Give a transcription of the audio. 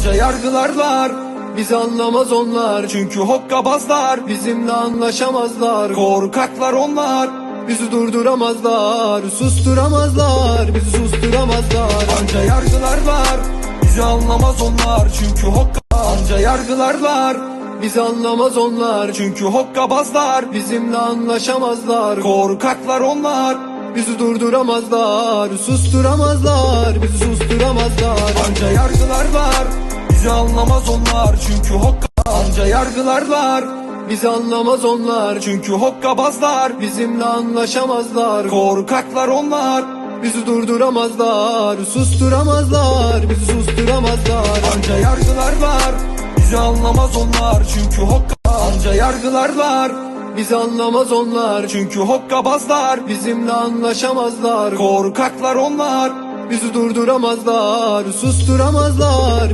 Anca yargılarlar Bizi anlamaz onlar. Çünkü hokkabazlar. Bizimle anlaşamazlar. Korkaklar onlar. Bizi durduramazlar. Susturamazlar. Bizi susturamazlar. Anca yargılarlar Bizi anlamaz onlar. Çünkü hokka Anca yargılarlar Bizi anlamaz onlar. Çünkü hokkabazlar. Bizimle anlaşamazlar. Korkaklar onlar. Bizi durduramazlar. Susturamazlar. Bizi susturamazlar. Anca yargılarlar Bizi anlamaz onlar çünkü hokka Anca yargılarlar. Bizi anlamaz onlar çünkü hokkabazlar Bizimle anlaşamazlar Korkaklar onlar. Bizi durduramazlar Susturamazlar. Bizi susturamazlar Anca yargılarlar Bizi anlamaz onlar çünkü hokka Anca yargılarlar. Bizi anlamaz onlar çünkü hokkabazlar Bizimle anlaşamazlar Korkaklar onlar. Bizi durduramazlar Susturamazlar